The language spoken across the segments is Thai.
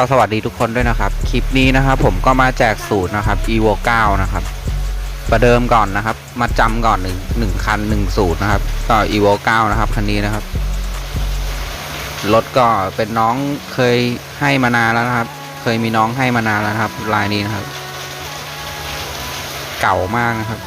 ก็สวัสดีทุกคนด้วยนะครับ คลิปนี้นะครับ ผมก็มาแจกสูตรนะครับ evo 9 นะครับ ประเดิมก่อนนะครับ มาจำก่อนหนึ่งหนึ่งคันหนึ่งสูตรนะครับ ก็ evo 9 นะครับคันนี้นะครับ รถก็เป็นน้องเคยให้มานานแล้วนะครับ เคยมีน้องให้มานานแล้วครับ ลายนี้นะครับ เก่ามากนะครับ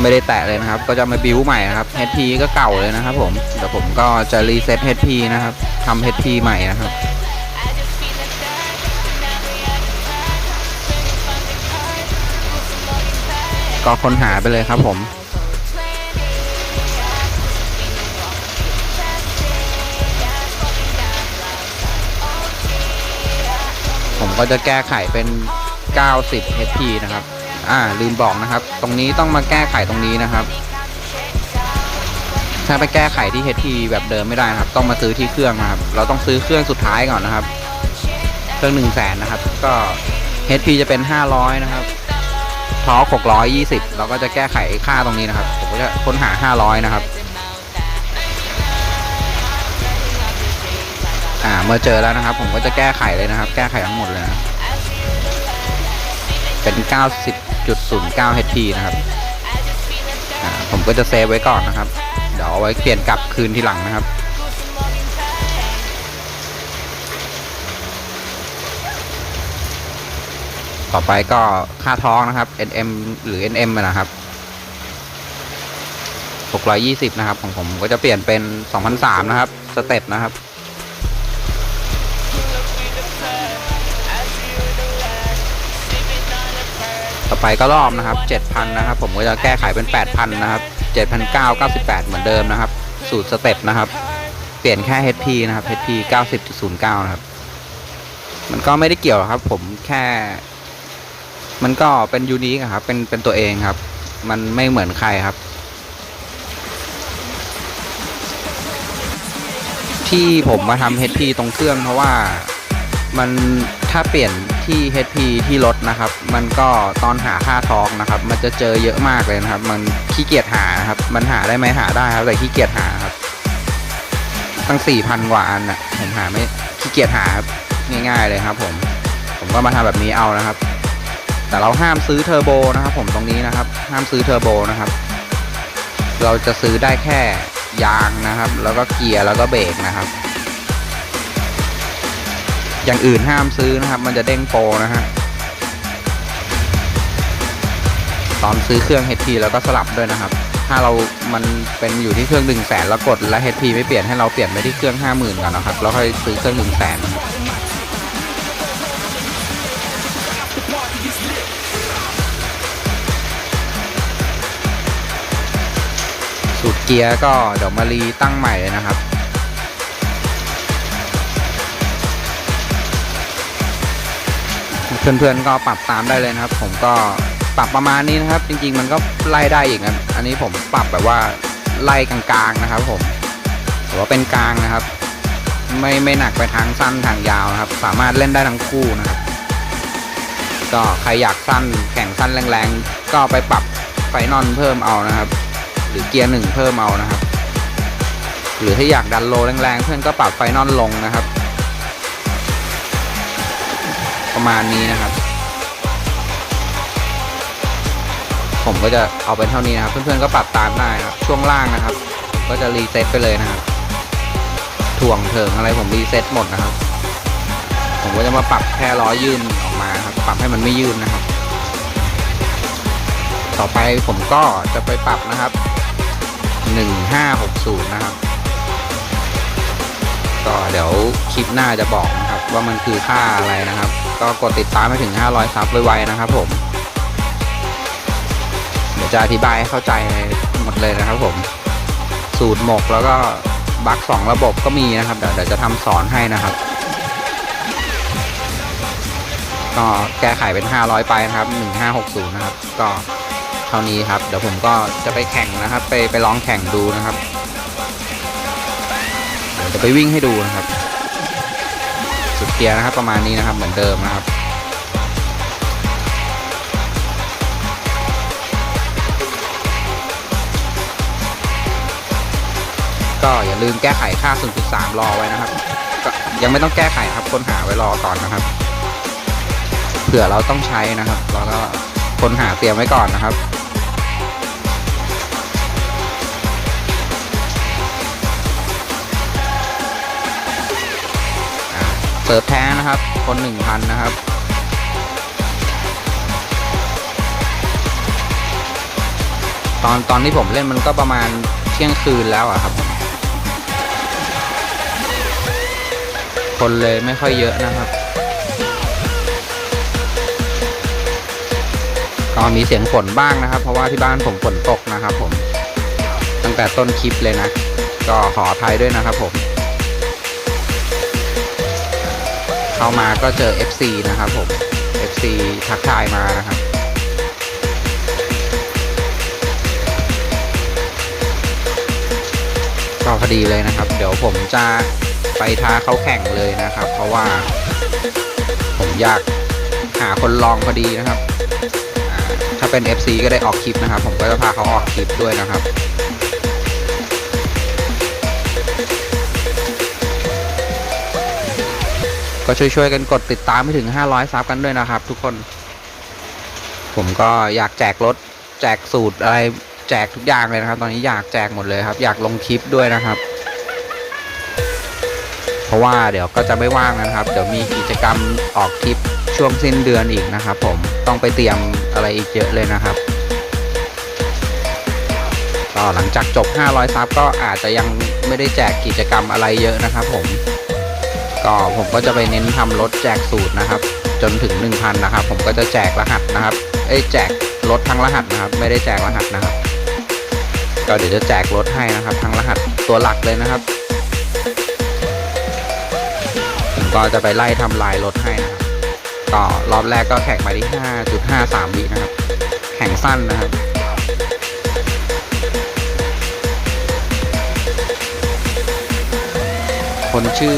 ไม่ได้แตะเลยนะครับ ก็จะมาบิวใหม่นะครับ HP ก็เก่าเลยนะครับ ผมเดี๋ยวผมก็จะรีเซ็ต HP นะครับ ทำ HP ใหม่นะครับก็ค้นหาไปเลยครับผมผมก็จะแก้ไขเป็น 90 HP นะครับ อ่า ลืมบอกนะครับ ตรงนี้ต้องมาแก้ไขตรงนี้นะครับ ถ้าไปแก้ไขที่ HP แบบเดิมไม่ได้นะครับ ต้องมาซื้อที่เครื่องนะครับ เราต้องซื้อเครื่องสุดท้ายก่อนนะครับ เครื่อง1 0 0 0 0แสนนะครับ ก็ HP จะเป็น 500 นะครับทอ620 เราก็จะแก้ไขค่าตรงนี้นะครับ ผมก็จะค้นหา 500 นะครับ อ่า เมื่อเจอแล้วนะครับ ผมก็จะแก้ไขเลยนะครับ แก้ไขทั้งหมดเลยนะเป็น 90.09 HP นะครับ ผมก็จะเซฟไว้ก่อนนะครับ ดี๋ยวเอาไว้เปลี่ยนกลับคืนทีหลังนะครับ ต่อไปก็ค่าท้องนะครับ NM หรือ NM นะครับ 620 นะครับ ของผมก็จะเปลี่ยนเป็น 2003 นะครับ สเต็ปนะครับ ต่อไปก็รอบนะครับ 7,000 นะครับ ผมก็จะแก้ไขเป็น 8,000 นะครับ 7,998 เหมือนเดิมนะครับ สูตรสเต็ปนะครับ เปลี่ยนแค่ HP นะครับ HP 90.09 นะครับ มันก็ไม่ได้เกี่ยวครับ ผมแค่ มันก็เป็นยูนิคครับ เป็นเป็นตัวเองครับ มันไม่เหมือนใครครับ ที่ผมมาทำ HP ตรงเครื่องเพราะว่ามัน ถ้าเปลี่ยนที่ HP ที่รถนะครับ มันก็ตอนหาค่าทองนะครับ มันจะเจอเยอะมากเลยนะครับ มันขี้เกียจหานะครับ มันหาได้ไหมหาได้ครับ แต่ขี้เกียจหาครับ ตั้ง4,000กว่าอันน่ะผมหาไม่ขี้เกียจหาครับง่าย ๆเลยครับ ผม ผมก็มาทำแบบนี้เอานะครับ แต่เราห้ามซื้อเทอร์โบนะครับ ผมตรงนี้นะครับ ห้ามซื้อเทอร์โบนะครับ เราจะซื้อได้แค่ยางนะครับ แล้วก็เกียร์แล้วก็เบรกนะครับ อย่างอื่นห้ามซื้อนะครับ มันจะเด้งโปรนะฮะตอนซื้อเครื่อง HP แล้วก็สลับด้วยนะครับ ถ้าเรามันเป็นอยู่ที่เครื่อง1 0 0 0 0แสนแล้วกดและ HP ไม่เปลี่ยนให้เราเปลี่ยนไปที่เครื่อง 50,000ก่อนนะครับ แล้วค่อยซื้อเครื่อง1 0 0 0 0แสนสูตรเกียร์ก็เดี๋ยวมารีตั้งใหม่เลยนะครับ เพื่อนๆก็ปรับตามได้เลยนะครับ ผมก็ปรับประมาณนี้นะครับ จริงๆ มันก็ไล่ได้อีกนะอันนี้ผมปรับแบบว่าไล่กลางๆนะครับ ผมถือว่าเป็นกลางนะครับ ไม่ไม่หนักไปทางสั้นทางยาวนะครับ สามารถเล่นได้ทั้งคู่นะครับ ก็ใครอยากสั้นแข่งสั้นแรงๆ ก็ไปปรับไฟนอลเพิ่มเอานะครับ หรือเกียร์หนึ่งเพิ่มเอานะครับ หรือถ้าอยากดันโลแรงๆ เพื่อนก็ปรับไฟนอลลงนะครับ ประมาณนี้นะครับ ผมก็จะเอาเป็นเท่านี้นะครับ เพื่อนๆก็ปรับตามได้ครับ ช่วงล่างนะครับ ก็จะรีเซ็ตไปเลยนะครับถ่วงเถิงอะไรผมรีเซ็ตหมดนะครับ ผมก็จะมาปรับแค่ล้อยื่นออกมาครับ ปรับให้มันไม่ยื่นนะครับ ต่อไปผมก็จะไปปรับนะครับ1560นะครับ ก็เดี๋ยวคลิปหน้าจะบอกนะครับ ว่ามันคือค่าอะไรนะครับ ก็กดติดตามไปถึง 500 ซับไวๆนะครับ ผม เดี๋ยวจะอธิบายให้เข้าใจหมดเลยนะครับ ผม สูตรหมกแล้วก็บั๊กสองระบบก็มีนะครับ เดี๋ยวเดี๋ยวจะทำสอนให้นะครับ ก็แก้ไขเป็น 500 ไปนะครับ 1560 นะครับ ก็เท่านี้ครับ เดี๋ยวผมก็จะไปแข่งนะครับ ไปไปลองแข่งดูนะครับ เดี๋ยวจะไปวิ่งให้ดูนะครับ กียร์นะครับประมาณนี้นะครับเหมือนเดิมนะครับก็อย่าลืมแก้ไขค่า 0.3 รอไว้นะครับ ยังไม่ต้องแก้ไขครับค้นหาไว้รอก่อนนะครับ เผื่อเราต้องใช้นะครับ เราก็ค้นหาเตรียมไว้ก่อนนะครับ เสิร์ฟแท้นะครับ คนหนึ่งพันนะครับ ตอนตอนที่ผมเล่นมันก็ประมาณเที่ยงคืนแล้วอะครับ คนเลยไม่ค่อยเยอะนะครับ ก็มีเสียงฝนบ้างนะครับ เพราะว่าที่บ้านผมฝนตกนะครับผม ตั้งแต่ต้นคลิปเลยนะ ก็ขออภัยด้วยนะครับผม เข้ามาก็เจอ FC นะครับผม FC ทักทายมานะครับก็พอดีเลยนะครับ เดี๋ยวผมจะไปท้าเขาแข่งเลยนะครับ เพราะว่าผมอยากหาคนลองพอดีนะครับ ถ้าเป็น FC ก็ได้ออกคลิปนะครับ ผมก็จะพาเขาออกคลิปด้วยนะครับ ก็ช่วยๆกันกดติดตามให้ถึง 500ซับกันด้วยนะครับ ทุกคน ผมก็อยากแจกรถ แจกสูตรอะไร แจกทุกอย่างเลยนะครับ ตอนนี้อยากแจกหมดเลยครับ อยากลงคลิปด้วยนะครับ เพราะว่าเดี๋ยวก็จะไม่ว่างนะครับ เดี๋ยวมีกิจกรรมออกคลิปช่วงสิ้นเดือนอีกนะครับ ผมต้องไปเตรียมอะไรอีกเยอะเลยนะครับก็หลังจากจบ 500ซับก็อาจจะยังไม่ได้แจกกิจกรรมอะไรเยอะนะครับผม ก็ผมก็จะไปเน้นทำรถแจกสูตรนะครับ จนถึง 1,000 นะครับ ผมก็จะแจกรหัสนะครับ เอ้ยแจกรถทั้งรหัสนะครับ ไม่ได้แจกรหัสนะครับ ก็เดี๋ยวจะแจกรถให้นะครับ ทั้งรหัสตัวหลักเลยนะครับผมก็จะไปไล่ทำลายรถให้นะครับก็รอบแรกก็แข่งมาที่ 5.53วินะครับ แข่งสั้นนะครับ คนชื่อ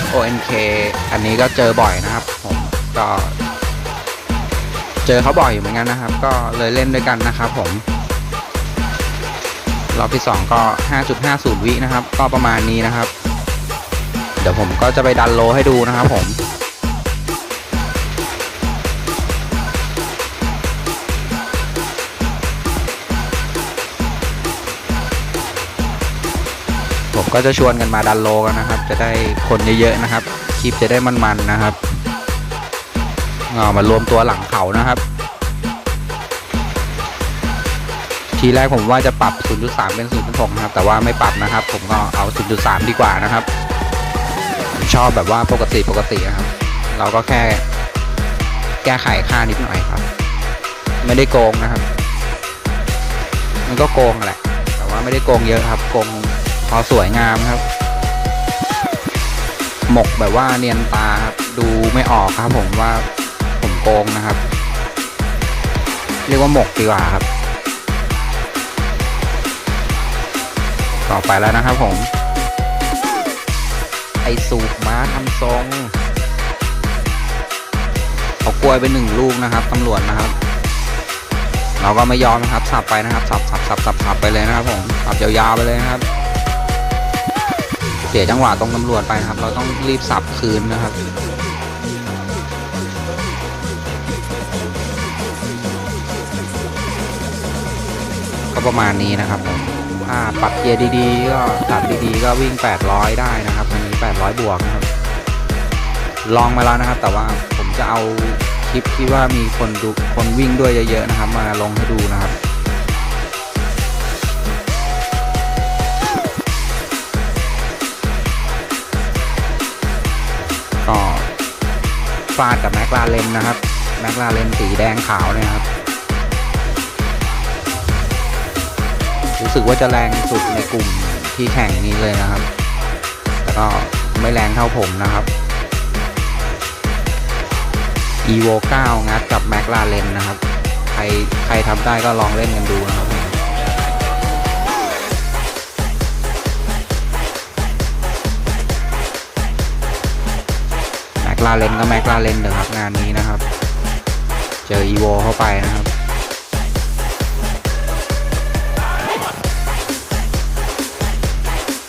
S O N K อันนี้ก็เจอบ่อยนะครับ ผมก็ เจอเขาบ่อยอยู่เหมือนกันนะครับ ก็เลยเล่นด้วยกันนะครับผมรอบที่ 2 ก็ 5.50 วินะครับ ก็ประมาณนี้นะครับ เดี๋ยวผมก็จะไปดันโลให้ดูนะครับผม ผมก็จะชวนกันมาดันโลกันนะครับ จะได้คนเยอะๆนะครับ คลิปจะได้มันๆนะครับเอามารวมตัวหลังเขานะครับ ทีแรกผมว่าจะปรับ 0.3 เป็น 0.6 นะครับ แต่ว่าไม่ปรับนะครับ ผมก็เอา 0.3 ดีกว่านะครับผมชอบแบบว่าปกติปกตินะครับ เราก็แค่แก้ไขค่านิดหน่อยครับ ไม่ได้โกงนะครับ มันก็โกงแหละ แต่ว่าไม่ได้โกงเยอะครับ โกง พอสวยงามครับ หมกแบบว่าเนียนตาครับ ดูไม่ออกครับผมว่าผมโกงนะครับ เรียกว่าหมกดีกว่าครับ ต่อไปแล้วนะครับผม ไอสูบม้าทำทรงเอากล้วยไปหนึ่งลูกนะครับตำรวจนะครับเราก็ไม่ยอมนะครับสับไปนะครับสับสับสับสับสับไปเลยนะครับผมสับยาวๆไปเลยนะครับ เสียจังหวะตรงตำรวจไปครับ เราต้องรีบสับคืนนะครับก็ประมาณนี้นะครับผมถ้าปรับเกียร์ดีๆ ก็ตัดดีๆ ก็วิ่ง 800 ได้นะครับคันนี้800 บวกนะครับ ลองมาแล้วนะครับ แต่ว่าผมจะเอาคลิปที่ว่ามีคนดูคนวิ่งด้วยเยอะๆนะครับ มาลงให้ดูนะครับ ฟาดกับแมคลาเรนนะครับแมคลาเรนสีแดงขาวเนี่ยครับ รู้สึกว่าจะแรงสุดในกลุ่มที่แข่งนี้เลยนะครับ แต่ก็ไม่แรงเท่าผมนะครับ evo 9งัดกับแมคลาเรนนะครับ ใครใครทำได้ก็ลองเล่นกันดูนะครับ ลาเรนก็แมคลาเรนเถอะครับงานนี้นะครับ เจอ evo เข้าไปนะครับ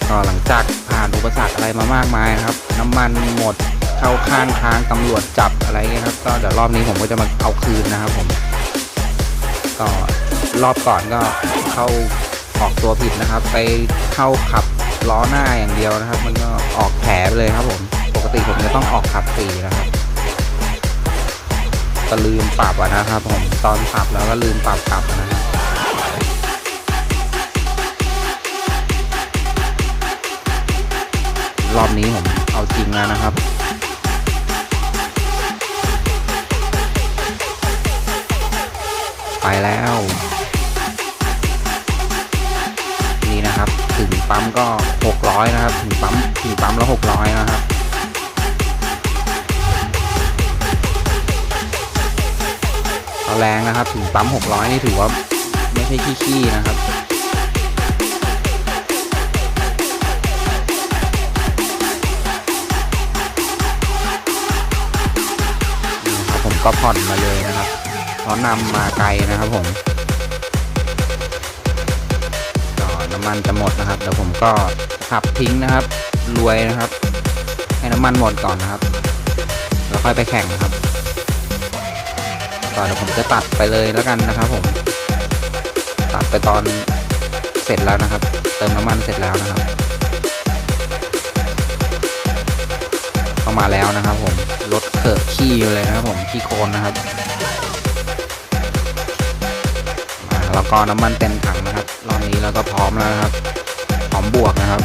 ก็หลังจากผ่านอุปสรรคอะไรมามากมายนะครับ น้ำมันหมดเข้าข้างทางตำรวจจับอะไรเงี้ยครับ ก็เดี๋ยวรอบนี้ผมก็จะมาเอาคืนนะครับผมก็รอบก่อนก็เข้าออกตัวผิดนะครับ ไปเข้าขับล้อหน้าอย่างเดียวนะครับ มันก็ออกแผลไปเลยครับผม กติผมจะต้องออกขับสีนะครับก็ลืมปรับอะนะครับผมตอนปรับแล้วก็ลืมปรับกลับนะครับรอบนี้ผมเอาจริงแล้วนะครับไปแล้ว นี่นะครับ ถึงปั๊มก็ 600 นะครับ ถึงปั๊มถึงปั๊มแล้ว600 นะครับ เอาแรงนะครับ ถึงปั๊ม 600 นี่ถือว่าไม่ใช่ขี้ๆนะครับผมก็ผ่อนมาเลยนะครับเพราะนำมาไกลนะครับผมก็น้ำมันจะหมดนะครับเดี๋ยวผมก็ขับทิ้งนะครับ รวยนะครับ ให้น้ำมันหมดก่อนนะครับ แล้วค่อยไปแข่งนะครับ ก็เดี๋ยวผมจะตัดไปเลยแล้วกันนะครับผม ตัดไปตอนเสร็จแล้วนะครับ เติมน้ำมันเสร็จแล้วนะครับเข้ามาแล้วนะครับ ผมรถเกิดขี้เลยนะครับ ผมขี้โคลนนะครับแล้วก็น้ำมันเต็มถังนะครับ รอบนี้แล้วก็พร้อมแล้วนะครับ พร้อมบวกนะครับ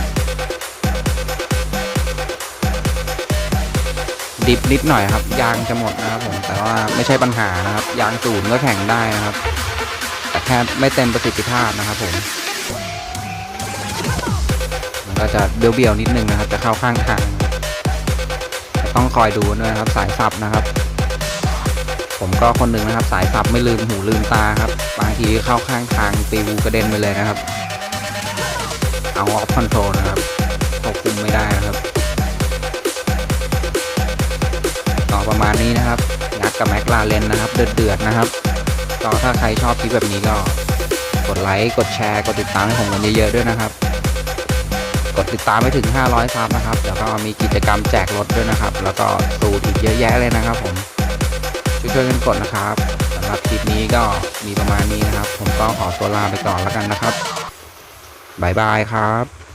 ดิบนิดหน่อยครับ ยางจะหมดนะครับผมแต่ว่าไม่ใช่ปัญหานะครับ ยางศูนก็แข่งได้นะครับ แต่แค่ไม่เต็มประสิทธิภาพนะครับผมมันก็จะเบี้ยวๆนิดนึงนะครับ จะเข้าข้างทางต้องคอยดูด้วยครับสายสับนะครับ ผมก็คนหนึ่งนะครับ สายสับไม่ลืมหูลืมตาครับ บางทีเข้าข้างทางปิวกระเด็นไปเลยนะครับ เอาออฟคอนโทรลนะครับควบคุมไม่ได้นะครับ ประมาณนี้นะครับงัดกับแม็กลาเลนนะครับ เดือดๆนะครับ ก็ถ้าใครชอบคลิปแบบนี้ก็กดไลค์ กดแชร์ กดติดตามให้ผมกันเยอะๆด้วยนะครับ กดติดตามไปถึง 500ซับนะครับแล้วก็มีกิจกรรมแจกรถด้วยนะครับ แล้วก็สูตรอีกเยอะแยะเลยนะครับผมช่วยๆกันกดนะครับสำหรับคลิปนี้ก็มีประมาณนี้นะครับ ผมก็ขอตัวลาไปก่อนแล้วกันนะครับบายบายครับ